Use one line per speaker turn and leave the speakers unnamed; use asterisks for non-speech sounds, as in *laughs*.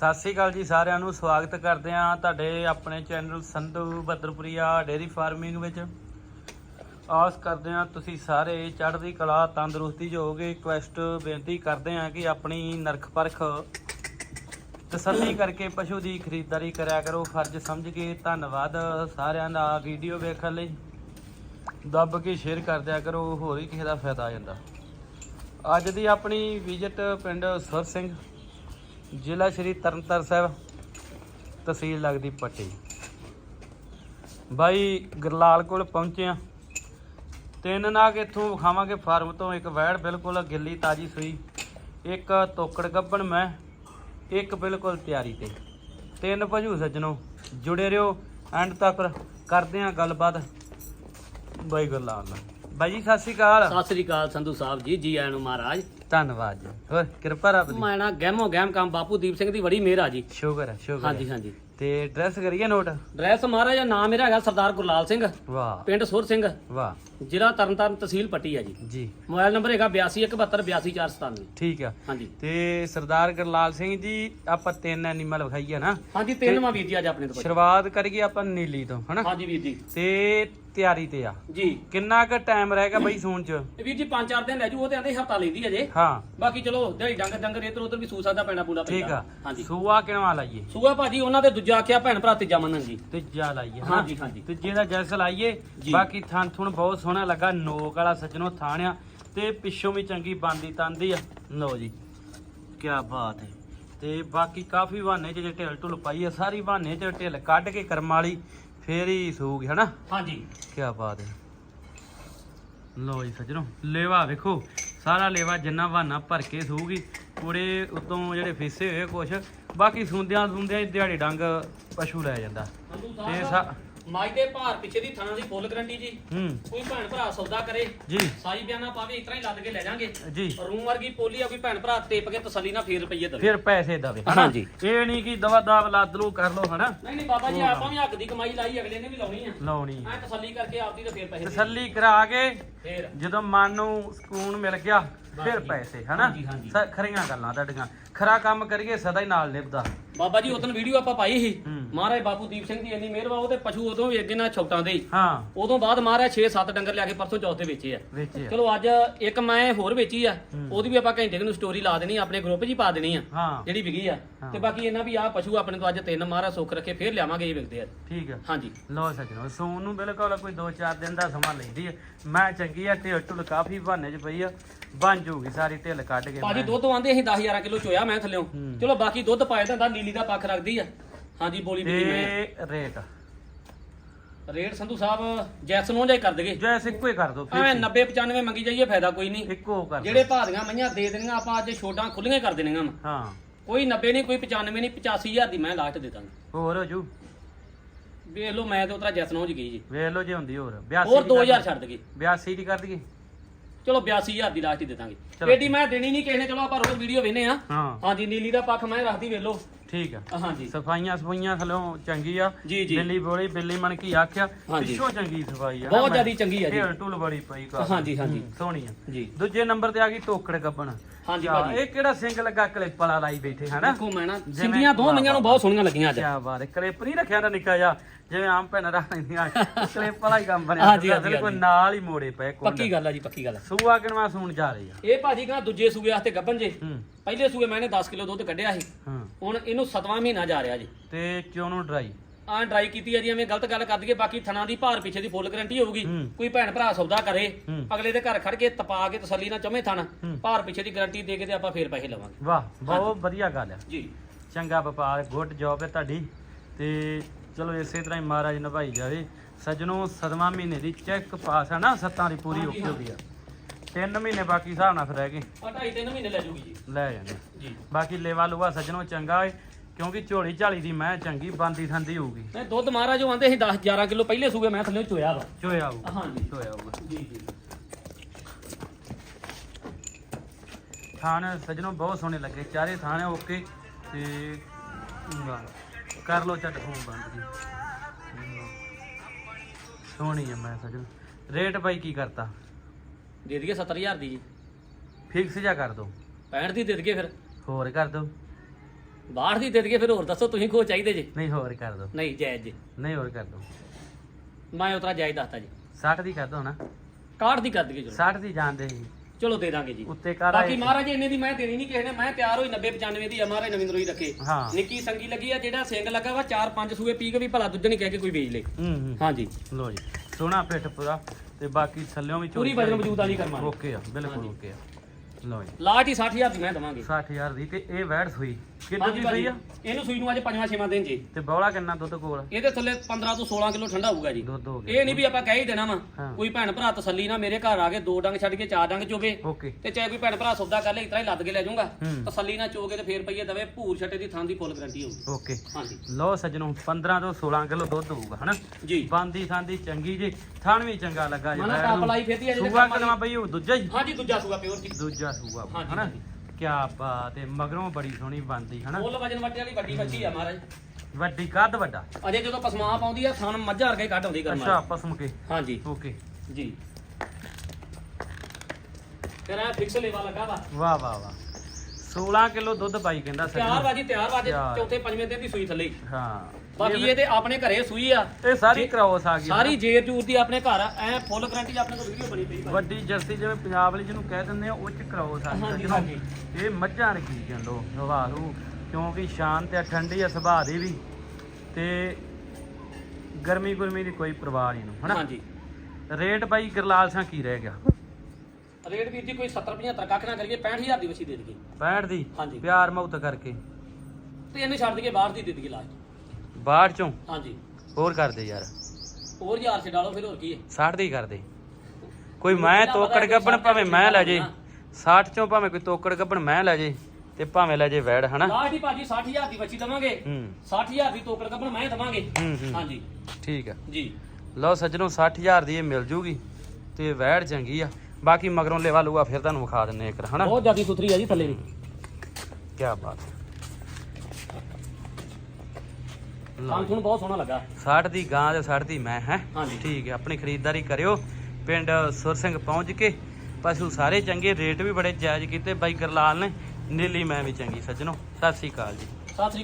ਸਤਿ ਸ੍ਰੀ ਅਕਾਲ ਜੀ ਸਾਰਿਆਂ ਨੂੰ, ਸਵਾਗਤ ਕਰਦੇ ਹਾਂ ਤੁਹਾਡੇ ਆਪਣੇ channel Sandhu Badarpuria dairy farming ਵਿੱਚ। ਆਸ ਕਰਦੇ ਹਾਂ ਤੁਸੀਂ ਸਾਰੇ ਚੜ੍ਹਦੀ ਕਲਾ, ਤੰਦਰੁਸਤੀ 'ਚ ਹੋਗੇ ਰਿਕੁਐਸਟ ਬੇਨਤੀ ਕਰਦੇ ਹਾਂ ਕਿ ਆਪਣੀ ਨਰਖ ਪਰਖ ਤਸੱਲੀ ਕਰਕੇ ਪਸ਼ੂ ਦੀ ਖਰੀਦਦਾਰੀ ਕਰਿਆ ਕਰੋ। ਫਰਜ਼ ਸਮਝ ਕੇ ਧੰਨਵਾਦ ਸਾਰਿਆਂ ਦਾ। ਵੀਡੀਓ ਵੇਖਣ ਲਈ ਦੱਬ ਕੇ ਸ਼ੇਅਰ ਕਰ ਦਿਆ ਕਰੋ, ਹੋਰ ਹੀ ਕਿਸੇ ਦਾ ਫਾਇਦਾ ਆ ਜਾਂਦਾ। ਅੱਜ ਦੀ ਆਪਣੀ ਵਿਜ਼ਿਟ ਪਿੰਡ ਸੁਰ ਸਿੰਘ ਜ਼ਿਲ੍ਹਾ ਸ਼੍ਰੀ ਤਰਨਤਾਰਨ ਸਾਹਿਬ, ਤਹਿਸੀਲ ਲੱਗਦੀ ਪੱਟੀ। ਬਾਈ ਗਰਲਾਲ ਕੋਲ ਪਹੁੰਚੇ ਆ ਤਿੰਨ ਨਾਗ ਇੱਥੋਂ ਵਿਖਾਵਾਂਗੇ ਫਾਰਮ ਤੋਂ। ਇੱਕ ਵੈੜ ਬਿਲਕੁਲ ਗਿੱਲੀ ਤਾਜੀ ਸੂਈ, ਇੱਕ ਤੋਕੜ ਗੱਬਣ ਮੈਂ, ਇੱਕ ਬਿਲਕੁਲ ਤਿਆਰੀ ਤੇ। ਤਿੰਨ ਭਜੂ ਸੱਜਣੋ, ਜੁੜੇ ਰਹੋ। ਐਂਡ ਤੱਕ ਕਰਦੇ ਆ ਗੱਲਬਾਤ। ਬਾਈ ਗਰਲਾਲ ਨਾਲ। ਬਾਈ ਜੀ ਸਤਿ ਸ਼੍ਰੀ ਅਕਾਲ।
ਸਤਿ ਸ੍ਰੀ ਅਕਾਲ ਸੰਧੂ ਸਾਹਿਬ ਜੀ ਜੀ ਆਇਆਂ ਨੂੰ ਮਹਾਰਾਜ।
ਧੰਨਵਾਦ ਜੀ। ਹੋਰ ਕਿਰਪਾ ਰੱਬ ਦੀ।
ਮੈਂ ਨਾ ਗਹਿਮੋ ਗਹਿਮ ਕੰਮ ਬਾਪੂ ਦੀਪ ਸਿੰਘ ਦੀ ਬੜੀ ਮਿਹਰ ਆ ਜੀ।
ਸ਼ੁਕਰ ਹੈ ਸ਼ੁਕਰ ਹੈ।
ਹਾਂਜੀ ਹਾਂਜੀ।
ਤੇ ਡਰੈਸ ਕਰੀਏ ਨੋਟ
ਡਰੈਸ ਮਹਾਰਾਜ ਦਾ ਨਾਮ ਮੇਰਾ ਹੈਗਾ ਸਰਦਾਰ ਗੁਰਲਾਲ ਸਿੰਘ।
ਵਾਹ।
ਪਿੰਡ ਸੁਰ ਸਿੰਘ।
ਵਾਹ।
ਜ਼ਿਲ੍ਹਾ ਤਰਨਤਾਰਨ ਤਹਿਸੀਲ ਪੱਟੀ ਆ ਜੀ।
ਜੀ।
ਮੋਬਾਈਲ ਨੰਬਰ ਹੈਗਾ 8217282497
ਠੀਕ ਆ।
ਹਾਂਜੀ।
ਤੇ ਸਰਦਾਰ ਗਰਲਾਲ ਸਿੰਘ ਜੀ ਆਪਾਂ ਤਿੰਨ ਐਨੀਮਲ ਵਿਖਾਈਏ ਨਾ।
ਹਾਂਜੀ ਤਿੰਨ ਮਾ ਵੀਰ ਜੀ ਅੱਜ ਆਪਣੇ ਤੋਂ
ਸ਼ੁਰੂਆਤ ਕਰੀਏ ਆਪਾਂ ਨੀਲੀ ਤੋਂ ਹਨਾ?
ਹਾਂਜੀ ਵੀਰ ਜੀ।
ਤੇ ਤਿਆਰੀ ਤੇ ਆ।
ਜੀ।
ਕਿੰਨਾ ਕੁ ਟਾਈਮ ਰਹੇਗਾ ਬਈ ਸੂਣ ਚ?
ਵੀਰ ਜੀ ਪੰਜ ਚਾਰ ਦਿਨ ਲੈ ਜੂ ਉਹ ਤੇ ਆਂਦੇ ਹਫਤਾ ਲੈਂਦੀ ਅਜੇ।
ਹਾਂ।
ਬਾਕੀ ਚਲੋ ਦਿਹਾੜੀ ਡੰਗ ਡੰਗਰ ਇਧਰ ਉਧਰ ਵੀ ਸੂ ਸਕਦਾ ਪੈਣਾ ਪੂਰਾ
ਠੀਕ ਆ।
ਹਾਂਜੀ।
ਸੂਆ ਕਿਨਵਾ ਲਾਈਏ?
ਸੂਆ ਭਾਜੀ ਉਹਨਾਂ ਦੇ ਦੂਜਾ ਆਖਿਆ ਭੈਣ ਭਰਾ ਤੀਜਾ ਮੰਨਣ ਜੀ
ਤੀਜਾ ਲਾਈਏ ਹਨਾ?
ਹਾਂਜੀ ਹਾਂਜੀ।
ਤੀਜੇ ਦਾ ਜੈਸ ਲਾਈਏ।
ਜੀ।
ਬਾਕੀ ਥਣ ਥੁਣ ਬਹੁਤ ਸੋਹਣਾ ਲੱਗਾ ਨੋਕ ਵਾਲਾ ਸੱਜਣੋ ਥਾਣਿਆ ਤੇ ਪਿੱਛੋਂ ਵੀ ਚੰਗੀ ਬੰਦੀ ਤੰਦੀ ਆ। ਲਓ ਜੀ ਕੀ ਬਾਤ ਹੈ। ਤੇ ਬਾਕੀ ਕਾਫੀ ਬਹਾਨੇ ਚ ਜੇ ਢਿੱਲ ਢੁੱਲ ਪਾਈ ਆ ਸਾਰੀ ਬਹਾਨੇ ਚ ਢਿੱਲ ਕੱਢ ਕੇ ਕਰਮ ਵਾਲੀ ਫੇਰ ਹੀ ਸੂਗੀ ਹਨਾ?
ਹਾਂਜੀ।
ਕੀ ਬਾਤ ਹੈ। ਲਓ ਜੀ ਸੱਜਣੋ ਲੇਵਾ ਵੇਖੋ। ਸਾਰਾ ਲੇਵਾ ਜਿੰਨਾ ਬਹਾਨਾ ਭਰ ਕੇ ਸੂਗੀ ਪੂਰੇ ਉਤੋਂ ਜਿਹੜੇ ਫੀਸੇ ਹੋਏ ਕੁਛ, ਬਾਕੀ ਸੁੰਦਿਆਂ ਸੁੰਦਿਆਂ ਹੀ ਦਿਹਾੜੀ ਡੰਗ ਪਸ਼ੂ ਲੈ ਜਾਂਦਾ।
ਸੰਧੂ
ਤੇ ਸਾ
ਮਾਈ ਦੇ ਭਾਰ ਪਿੱਛੇ ਦੀ ਥਾਣਾ ਦੀ ਫੁੱਲ ਗਰੰਟੀ ਜੀ।
ਹੂੰ।
ਕੋਈ ਭੈਣ ਭਰਾ ਸੌਦਾ ਕਰੇ
ਜੀ।
ਸਾਈ ਬਿਆਨਾ ਪਾਵੇ ਇਤਰਾ ਹੀ ਲੱਦ ਕੇ ਲੈ ਜਾਾਂਗੇ।
ਜੀ।
ਰੂਮ ਵਰਗੀ ਪੋਲੀ ਆ ਕੋਈ ਭੈਣ ਭਰਾ ਟੇਪ ਕੇ ਤਸੱਲੀ ਨਾਲ ਫੇਰ ਰੁਪਈਏ ਦੇਵੇ।
ਫਿਰ ਪੈਸੇ ਦਵੇ ਹਨਾ?
ਹਾਂਜੀ।
ਇਹ ਨਹੀਂ ਕਿ ਦਵਾ ਦਵ ਲੱਦ ਲੂ ਕਰ ਲੋ ਹਨਾ?
ਨਹੀਂ ਨਹੀਂ ਬਾਬਾ ਜੀ ਆਪਾਂ ਵੀ ਹੱਕ ਦੀ ਕਮਾਈ ਲਾਈ ਅਗਲੇ ਨੇ ਵੀ ਲਾਉਣੀ ਆ।
ਲਾਉਣੀ
ਐ ਤਸੱਲੀ ਕਰਕੇ ਆਪਦੀ ਤੇ ਫੇਰ ਪੈਸੇ ਦੇ।
ਤਸੱਲੀ ਕਰਾ ਕੇ
ਫੇਰ।
ਜਦੋਂ ਮਨ ਨੂੰ ਸਕੂਨ ਮਿਲ ਗਿਆ ਫਿਰ। ਪੈਸੇ ਹਨਾ?
ਹਾਂਜੀ, ਹਾਂਜੀ।
ਸ- ਖਰੀਆਂ ਗੱਲਾਂ ਤੁਹਾਡੀਆਂ। ਖਰਾ ਕੰਮ ਕਰੀਏ ਸਦਾ ਹੀ ਨਾਲ ਨਿਭਦਾ।
ਬਾਬਾ ਜੀ ਉਦੋਂ ਵੀਡੀਓ ਆਪਾਂ ਪਾਈ ਸੀ।
ਹੂੰ।
ਮਹਾਰਾਜ ਬਾਪੂ ਦੀਪ ਸਿੰਘ ਦੀ ਇੰਨੀ ਮਿਹਰਬਾਨ ਉਹਦੇ ਪਸ਼ੂ ਉਦੋਂ ਵੀ ਅੱਗੇ ਨਾ ਛੋਟਾਂ ਦੇ ਹੀ।
ਹਾਂ
ਉਦੋਂ ਬਾਅਦ ਮਹਾਰਾਜ 6-7 ਡੰਗਰ ਲਿਆ ਕੇ ਪਰਸੋਂ ਚੌਥੇ ਵੇਚੇ ਆ
ਵੇਚੇ ਆ।
ਚਲੋ ਅੱਜ ਇੱਕ ਮੈਂ ਹੋਰ ਵੇਚੀ ਆ। ਉਹਦੀ ਵੀ ਆਪਾਂ ਘੰਟੇ ਕੁ ਨੂੰ ਸਟੋਰੀ ਲਾ ਦੇਣੀ ਆ, ਆਪਣੇ ਗਰੁੱਪ 'ਚ ਹੀ ਪਾ ਦੇਣੀ ਆ
ਹਾਂ
ਜਿਹੜੀ ਵਿਕੀ ਆ
ਹਾਂ।
ਤੇ ਬਾਕੀ ਇਹਨਾਂ ਵੀ ਆ ਪਸ਼ੂ ਆਪਣੇ ਤੋਂ ਅੱਜ ਤਿੰਨ ਮਹਾਰਾਜ ਸੁੱਖ ਰੱਖੇ ਫੇਰ ਲਿਆਵਾਂਗੇ ਇਹ ਵਿਕਦੇ ਆ
ਠੀਕ ਆ
ਹਾਂਜੀ
ਲੋ ਸੱਜਣੋ ਸੂਨ ਨੂੰ ਬਿਲਕੁਲ ਕੋਈ 2-4 ਦਿਨ ਦਾ ਸਮਾਂ ਲੈਂਦੀ ਹੈ ਮੈਂ ਚੰਗੀ ਆ ਢਿੱਲ ਢੁੱਲ ਕਾਫੀ ਬਹਾਨੇ 'ਚ ਪਈ ਆ ਬਣ ਜੂਗੀ ਸਾਰੀ ਢਿੱਲ ਕੱਢ ਕੇ
ਭਾਜੀ
ਮੈਂ।
ਦੁੱਧ ਆਂਦੇ ਅਸੀਂ 10 11 ਕਿਲੋ ਚੋਇਆ ਮੈਂ ਥੱਲਿਓ
ਹੂੰ।
ਚਲੋ ਬਾਕੀ ਦੁੱਧ ਪਾਇਆ ਤਾਂ ਹੁੰਦਾ ਨੀਲੀ ਦਾ ਪੱਖ ਰੱਖਦੀ ਆ ਹਾਂਜੀ ਬੋਲੀ ਬੋਲੀ ਮੈਂ।
ਤੇ ਰੇਟ
ਰੇਟ ਸੰਧੂ ਸਾਹਿਬ ਜੈਸ ਨੂੰ ਜਾਈ ਕਰ ਦਗੇ
ਜੈਸ ਇੱਕੋ ਹੀ ਕਰ ਦੋ
ਐਵੇਂ 90 95 ਮੰਗੀ ਜਾਈਏ ਫਾਇਦਾ ਕੋਈ ਨਹੀਂ।
ਇੱਕੋ ਕਰ ਦਿਓ।
ਜਿਹੜੇ ਭਾਦੀਆਂ ਮਈਆਂ ਦੇ ਦੇਣੀਆਂ ਆਪਾਂ ਅੱਜ ਛੋਟਾਂ ਖੁੱਲੀਆਂ ਕਰ ਦੇਣੀਆਂ ਵਾਂ।
ਹਾਂ।
ਕੋਈ 90 ਨਹੀਂ ਕੋਈ 95 ਨਹੀਂ 85000 ਦੀ ਮੈਂ ਲਾਸਟ ਦੇ ਦਾਂਗਾ।
ਹੋਰ ਹੋ ਜੂ।
ਵੇਖ ਲਓ ਮੈਂ ਤੇ ਉਤਰਾ ਜੈਸ ਨੂੰ ਗਈ ਜੀ।
ਵੇਖ ਲਓ ਜੇ ਹੁੰਦੀ ਹੋਰ। 82
ਹੋਰ
ਦੀ ਕਰ
2000 ਛੱਡ ਦਗੇ
82 ਦੀ ਕਰ ਦਈਏ।
ਚਲੋ 82000 ਦੀ ਲਾਸਟ ਹੀ ਦੇ ਦਾਂਗੇ। ਏਡੀ ਮੈਂ ਦੇਣੀ ਨਹੀਂ ਕਿਸੇ ਨੇ। ਚਲੋ ਆਪਾਂ ਰੋਜ਼ ਵੀਡੀਓ ਵੇਨੇ ਆ
ਹਾਂ।
ਹਾਂਜੀ ਨੀਲੀ ਦਾ ਪੱਖ ਮੈਂ ਰੱਖਦੀ ਵੇਖ ਲਓ।
ਠੀਕ ਆ।
ਹਾਂਜੀ।
ਸਫਾਈਆਂ ਸਫਾਈਆਂ ਥਲੋਂ ਚੰਗੀ ਆ।
ਜੀ ਜੀ।
ਬਿੱਲੀ ਬੋਲੀ ਬਿੱਲੀ ਮਨ ਕੀ ਆਖਿਆ
ਹਾਂਜੀ।
ਪਿੱਛੋਂ ਚੰਗੀ ਸਫ਼ਾਈ ਆ।
ਬਹੁਤ ਜ਼ਿਆਦੀ ਚੰਗੀ ਆ ਜੀ।
ਢਿੱਲ ਢੁੱਲ ਬੜੀ ਪਈ ਕਾ
ਹਾਂਜੀ, ਹਾਂਜੀ।
ਹੂੰ, ਸੋਹਣੀ ਆ।
ਜੀ।
ਦੂਜੇ ਨੰਬਰ ਤੇ ਆ ਗਈ ਟੋਕੜ ਗੱਬਣ।
ਹਾਂਜੀ ਭਾਜੀ।
ਇਹ ਕਿਹੜਾ ਸਿੰਗ ਲੱਗਾ ਕਲਿੱਪ ਵਾਲਾ ਲਾਈ ਬੈਠੇ ਹਨਾ?
ਦੇਖੋ ਮੈਂ ਨਾ ਸਿੰਧੀਆਂ ਦੋ ਮਈਆਂ ਨੂੰ ਬਹੁਤ ਸੋਹਣੀਆਂ ਲੱਗੀਆਂ ਅੱਜ।
ਕਿਆ ਬਾਤ ਹੈ ਕਲਿੱਪ ਨਹੀਂ ਰੱਖਿਆ ਤਾਂ ਨਿੱਕਾ ਜਿਹਾ ਜਿਵੇਂ ਆਮ ਭੈਣ ਰੱਖ ਲੈਂਦੀਆਂ *laughs* ਕਲਿੱਪ ਵਾਲਾ ਹੀ ਕੰਮ ਬਣਿਆ
ਹਾਂਜੀ, ਹਾਂਜੀ, ਹਾਂਜੀ।
ਨਾਲ ਹੀ ਮੋੜੇ ਪਏ ਕੁੰਡ।
ਪੱਕੀ ਗੱਲ ਆ ਜੀ ਪੱਕੀ ਗੱਲ
ਸੂਆ ਕਿਨਵਾ ਸੂਣ ਜਾ ਰਹੀ ਆ।
ਇਹ ਭਾਜੀ ਕਹਾਂ ਦੂਜੇ ਸੂਏ ਵਾਸਤੇ ਗੱਭਣ ਜੇ। ਪਹਿਲੇ ਸੂਏ ਮੈਨੇ 10 ਕਿਲੋ ਦੁੱਧ ਕੱਢਿਆ ਸੀ। ਹੁਣ ਇਹਨੂੰ 7ਵਾਂ ਮਹੀਨਾ ਜਾ ਰਿਹਾ ਜੀ।
ਤੇ ਕਿਉਂ ਨੂੰ ਡਰਾਈ?
ਆਹ ਡਰਾਈ ਕੀਤੀ ਆ ਜੀ ਐਵੇਂ ਗਲਤ ਗੱਲ ਕਰ ਦਈਏ ਬਾਕੀ ਥਣਾ ਦੀ ਭਾਰ ਪਿੱਛੇ ਦੀ ਫੁੱਲ ਗਾਰੰਟੀ ਹੋਊਗੀ।
ਹੂੰ।
ਕੋਈ ਭੈਣ ਭਰਾ ਸੌਦਾ ਕਰੇ
ਹੂੰ।
ਅਗਲੇ ਦੇ ਘਰ ਖੜ ਕੇ ਤਪਾ ਕੇ ਤਸੱਲੀ ਨਾਲ ਚਮੇ ਥਣ
ਹੂੰ।
ਭਾਰ ਪਿੱਛੇ ਦੀ ਗਾਰੰਟੀ ਦੇ ਕੇ ਤੇ ਆਪਾਂ ਫੇਰ ਪੈਸੇ ਲਵਾਂਗੇ।
ਵਾਹ ਬਹੁਤ ਵਧੀਆ ਗੱਲ ਆ।
ਜੀ।
ਚੰਗਾ ਵਪਾਰ ਗੁੱਡ ਜੌਬ ਹੈ ਤੁਹਾਡੀ। ਤੇ ਚਲੋ ਇਸੇ ਤਰ੍ਹਾਂ ਹੀ ਮਹਾਰਾਜ ਨਿਭਾਈ ਜਾਵੇ। ਸੱਜਣੋ ਸਦਮਾ ਮਹੀਨੇ ਦੀ ਚੈੱਕ ਪਾਸ ਹੈ ਨਾ ਸੱਤਾਂ ਦੀ ਪੂਰੀ ਹੋ ਗਈ ਆ। ਤਿੰਨ ਮਹੀਨੇ ਬਾਕੀ ਹਿਸਾਬ ਨਾਲ ਫਿਰ ਰਹਿ ਗਏ।
ਆ ਢਾਈ ਤਿੰਨ ਮਹੀਨੇ ਲੈ ਜੂਗੀ ਜੀ।
ਲੈ ਜਾਂਦੇ
ਜੀ।
ਬਾਕੀ ਲੇਵਾ ਲੂਆ ਸੱਜਣੋ ਚੰਗਾ ਏ। ਕਿਉਂਕਿ ਝੋਲੀ ਝਾਲੀ ਦੀ ਮੈਂ ਚੰਗੀ ਬੰਦੀ ਥੰਦੀ ਹੋਊਗੀ।
ਮੈਂ ਦੁੱਧ ਮਹਾਰਾਜ ਉਹ ਆਂਦੇ ਸੀ 10 11 ਕਿਲੋ ਪਹਿਲੇ ਸੂਏ ਮੈਂ ਥੱਲੇ ਚੋਇਆ ਵਾ।
ਚੋਇਆ ਆਊਗਾ
ਹਾਂਜੀ।
ਚੋਇਆ ਆਊਗਾ
ਜੀ ਜੀ।
ਥਾਣ ਸੱਜਣੋ ਬਹੁਤ ਸੋਹਣੇ ਲੱਗੇ। ਚਾਰੇ ਥਾਣੇ ਓਕੇ ਤੇ ਕਰ ਲੋ ਝੱਟ ਫੋਨ ਬੰਦ ਜੀ। ਸੋਹਣੀ ਹੈ ਮੈਂ ਸੱਜਣ। ਰੇਟ ਬਾਈ ਕੀ ਕਰਤਾ?
ਦੇ ਦਈਏ 70000 ਦੀ ਜੀ।
ਫਿਕਸ ਜਾ ਕਰ ਦੋ।
65 ਦੀ ਦੇ ਦਈਏ ਫਿਰ।
ਹੋਰ ਕਰ ਦੋ।
ਬਾਹਰ ਦੀ ਦੇ ਦਈਏ ਫਿਰ ਹੋਰ ਦੱਸੋ ਤੁਸੀਂ ਕੋ ਚਾਹੀਦੇ ਜੇ?
ਨਹੀਂ ਹੋਰ ਕਰ ਦੋ
ਨਹੀਂ ਜਾਇਜ਼ ਜੀ।
ਨਹੀਂ ਹੋਰ ਕਰ ਦੋ
ਮੈਂ ਉਤਰਾ ਜਾਇਜ਼ ਦੱਸਤਾ ਜੀ।
60 ਦੀ ਕਰ ਦੋ ਨਾ।
ਕਾਰਡ ਦੀ ਕਰ ਦਈਏ ਚਲੋ
60 ਦੀ ਜਾਣਦੇ ਸੀ।
ਚਲੋ ਦੇ ਦਾਂਗੇ ਜੀ।
ਉੱਤੇ ਕਰ
ਬਾਕੀ ਮਹਾਰਾਜ ਇੰਨੇ ਦੀ ਮੈਂ ਦੇਣੀ ਨਹੀਂ ਕਿਸੇ ਨੇ। ਮੈਂ ਤਿਆਰ ਹੋਈ 90 95 ਦੀ ਆ ਮਹਾਰਾਜ ਨਵਿੰਦਰ ਹੀ ਰੱਖੇ। ਨਿੱਕੀ ਸੰਗੀ ਲੱਗੀ ਆ ਜਿਹੜਾ ਸਿੰਘ ਲੱਗਾ ਵਾ 4-5 ਸੂਏ ਪੀ ਕੇ ਵੀ ਭਲਾ ਦੁੱਧ ਨਹੀਂ ਕਹਿ ਕੇ ਕੋਈ ਵੇਚ ਲੇ। ਹਾਂਜੀ
ਲੋ ਜੀ। ਸੋਹਣਾ ਪਿੱਠ ਪੂਰਾ ਤੇ ਬਾਕੀ ਥੱਲਿਓਂ ਵੀ
ਪੂਰੀ ਵਜਨ ਵਜੂਦ ਵਾਲੀ ਕਰਮਾ
ਓਕੇ ਆ ਬਿਲਕੁਲ। ਓਕੇ ਆ। ਲੋ ਜੀ।
ਲਾਟ ਹੀ 60000 ਦੀ ਮੈਂ ਦਵਾਂਗੇ।
60000 ਦੀ ਤੇ ਇਹ ਵੈੜ ਸੂਈ। ਕਿੰਨੀ
ਹਾਂਜੀ
ਦੀ
ਭਾਜੀ
ਆ?
ਇਹਨੂੰ ਸੂਈ ਨੂੰ ਅੱਜ ਪੰਜਵਾਂ ਛੇਵਾਂ ਦਿਨ ਜੀ।
ਤੇ ਬੌਲਾ ਕਿੰਨਾ ਦੁੱਧ ਕੋਲ?
ਇਹਦੇ ਥੱਲੇ 15 ਤੋਂ 16 ਕਿਲੋ ਠੰਡਾ ਹੋਊਗਾ ਜੀ।
ਦੁੱਧ ਹੋ ਗਿਆ।
ਇਹ ਨਹੀਂ ਵੀ ਆਪਾਂ ਕਹਿ ਹੀ ਦੇਣਾ ਵਾ
ਹਾਂ।
ਕੋਈ ਭੈਣ ਭਰਾ ਤਸੱਲੀ ਨਾਲ ਮੇਰੇ ਘਰ ਆ ਕੇ ਦੋ ਡੰਗ ਛੱਡ ਕੇ ਚਾਰ ਡੰਗ ਚੋਵੇ
ਓਕੇ।
ਤੇ ਚਾਹੇ ਕੋਈ ਭੈਣ ਭਰਾ ਸੌਦਾ ਕਰ ਲੈ ਇਤਰਾ ਹੀ ਲੱਦ ਕੇ ਲੈ ਜਾਊਗਾ।
ਹੂੰ।
ਤਸੱਲੀ ਨਾਲ ਚੋਗੇ ਤੇ ਫੇਰ ਪਈਏ ਦਵੇ ਭੂਰ ਛੱਟੇ ਦੀ ਥਾਂ ਦੀ ਫੁੱਲ ਗਰੰਟੀ ਹੋਊਗੀ।
ਓਕੇ।
ਹਾਂਜੀ।
ਲੋ ਸੱਜਣੋ 15 ਤੋਂ 16 ਕਿਲੋ ਦੁੱਧ ਹੋਊਗਾ ਹਨਾ?
ਜੀ।
ਬੰਦੀ ਖਾਂਦੀ ਚੰਗੀ ਜੀ ਥਣ ਵੀ ਚੰਗਾ ਲੱਗਾ ਜੀ
ਮਨਾ ਟਾਪ
ਨੂੰ।
ਲਾਈ ਫਿਰਦੀ ਆ ਜਿਹਦੇ
ਸੂਆ ਕਲਮਾ ਬਈ ਉਹ ਦੂਜਾ ਹੀ।
ਹਾਂਜੀ ਦੂਜਾ ਸੂਆ ਪਿਓਰ ਜੀ।
ਦੂਜਾ ਸੂਆ
ਹਾਂਜੀ,
ਹਨਾ?
ਹਾਂਜੀ।
ਕਿਆ ਬਾਤ ਹੈ ਮਗਰੋਂ ਬੜੀ ਸੋਹਣੀ ਬੰਦੀ ਹਨਾ?
ਮੁੱਲ ਵਜਨ ਵੱਟੇ ਵਾਲੀ ਵੱਡੀ ਬੱਚੀ ਆ ਮਹਾਰਾਜ।
ਵੱਡੀ ਕੱਦ ਵੱਡਾ?
ਅਜੇ ਜਦੋਂ ਪਸਮਾ ਪਾਉਂਦੀ ਆ ਥਣ ਮੱਝਾਂ ਵਰਗਾ ਹੀ ਕੱਢ ਆਉਂਦੀ ਕਰਮਾ
ਅੱਛਾ ਪਸਮ ਕੇ।
ਹਾਂਜੀ।
ਓਕੇ।
ਜੀ। ਆ ਫਿਕਸ ਲੈਵਾ ਲੱਗਾ ਵਾ।
ਵਾਹ ਵਾਹ ਵਾਹ। 16 ਕਿਲੋ ਦੁੱਧ ਪਾਈ ਕਹਿੰਦਾ
ਤਿਆਰ ਬਾਜੀ ਤਿਆਰ
ਤਿਆਰ।
ਚੌਥੇ ਪੰਜਵੇਂ ਦਿਨ ਦੀ ਸੂਈ ਥੱਲੇ। ਹੀ।
ਹਾਂ।
ਬਾਕੀ ਇਹ ਤੇ ਆਪਣੇ ਘਰੇ ਸੂਈ ਆ।
ਇਹ ਸਾਰੀ ਕ੍ਰੋਸ ਆ ਗਈ
ਸਾਰੀ ਜੇਰ ਜੂਰ ਦੀ ਆਪਣੇ ਘਰ ਐ ਫੁੱਲ ਗਰੰਟੀ ਆਪਣੇ ਕੋਲ ਵੀਡੀਓ ਬਣੀ ਪਈ।
ਵੱਡੀ ਜਰਸੀ ਜਿਵੇਂ ਪੰਜਾਬ ਵਾਲੀ ਜਿਹਨੂੰ ਕਹਿ ਦਿੰਦੇ ਆ ਉਹ ਚ ਕ੍ਰੋਸ ਆ ਗਈ। ਇਹ ਮੱਝਾਂ ਰਖੀ ਜਾਂਦੋ ਹਵਾ ਨੂੰ। ਕਿਉਂਕਿ ਸ਼ਾਂਤ ਆ ਠੰਡੀ ਆ ਸੁਭਾਅ ਦੀ ਵੀ। ਤੇ ਗਰਮੀ ਗੁਰਮੀ ਦੀ ਕੋਈ ਪਰਵਾਹ ਨਹੀਂ ਨੂੰ ਹਨਾ?
ਹਾਂਜੀ।
ਰੇਟ ਬਾਈ ਗਰਲਾਲ ਸਾਂ ਕੀ ਰਹਿ ਗਿਆ?
ਰੇਟ ਵੀਰ ਜੀ ਕੋਈ 70 75 ਕੱਖ ਨਾ ਕਰੀਏ? 65000 ਦੀ ਵਸੀ ਦੇ ਦਈਏ।
65 ਦੀ?
ਹਾਂਜੀ।
ਪਿਆਰ ਮੁਹੱਬਤ ਕਰਕੇ।
ਤੇ ਇਹਨੇ ਛੱਡ ਦਈਏ ਬਾਹਰ ਦੀ ਦੇ ਦਈਏ ਲਾਸਟ
ਬਾਹਰ ਚੋਂ?
ਹਾਂਜੀ।
ਹੋਰ ਕਰਦੇ ਯਾਰ।
ਹੋਰ ਯਾਰ ਛੇ ਡਾਲੋ ਫਿਰ ਹੋਰ ਕੀ ਹੈ?
60 ਦੀ ਕਰਦੇ। ਕੋਈ ਮੈਂ ਤੋਕੜ ਗੱਬਣ ਭਾਵੇਂ ਮੈਂ ਲੈ ਜੇ।
ਨਾ।
60 ਚੋਂ ਭਾਵੇਂ ਕੋਈ ਤੋਕੜ ਗੱਬਣ ਮੈਂ ਲੈ ਜੇ ਤੇ ਭਾਵੇਂ ਲੈ ਜੇ ਵੈੜ ਹਨਾ?
ਲਾਸਟ ਹੀ ਭਾਜੀ 60000 ਦੀ ਵਸੀ ਦਵਾਂਗੇ।
ਹੂੰ।
60000 ਦੀ ਟੋਕਰ ਕੱਪਣ ਮੈਂ ਦਵਾਂਗੇ।
ਹੂੰ ਹੂੰ।
ਹਾਂਜੀ।
ਠੀਕ ਆ।
ਜੀ।
ਲਓ ਸੱਜਣੋ 60000 ਦੀ ਇਹ ਮਿਲ ਜੂਗੀ ਤੇ ਵੈੜ ਚੰਗੀ ਆ। ਬਾਕੀ ਮਗਰੋਂ ਲੈਵਾ ਲੂਆ ਫਿਰ ਤੁਹਾਨੂੰ ਵਿਖਾ ਦਿੰਨੇ ਇੱਕ ਹਨਾ?
ਬਹੁਤ ਜ਼ਿਆਦੀ ਸੁਥਰੀ ਆ ਜੀ ਥੱਲੇ ਦੀ
ਕੀ ਬਾਤ
ਕੰਮ ਤੁਹਾਨੂੰ ਬਹੁਤ ਸੋਹਣਾ ਲੱਗਾ।
60 ਦੀ ਗਾਂ ਤੇ 60 ਦੀ ਮੈਂ ਹੈ। ਠੀਕ ਹੈ ਆਪਣੀ ਖਰੀਦਦਾਰੀ ਕਰਿਓ। ਪਿੰਡ ਸੁਰ ਸਿੰਘ ਪਹੁੰਚ ਕੇ ਪਸ਼ੂ ਸਾਰੇ ਚੰਗੇ ਰੇਟ ਵੀ ਬੜੇ ਜਾਇਜ਼ ਕੀਤੇ ਬਾਈ ਗਰਲਾਲ ਨੇ ਨੀਲੀ ਮੈਂ ਵੀ ਚੰਗੀ ਸੱਜਣੋ ਸਤਿ ਸ੍ਰੀ ਅਕਾਲ ਜੀ।
ਸਤਿ ਸ੍ਰੀ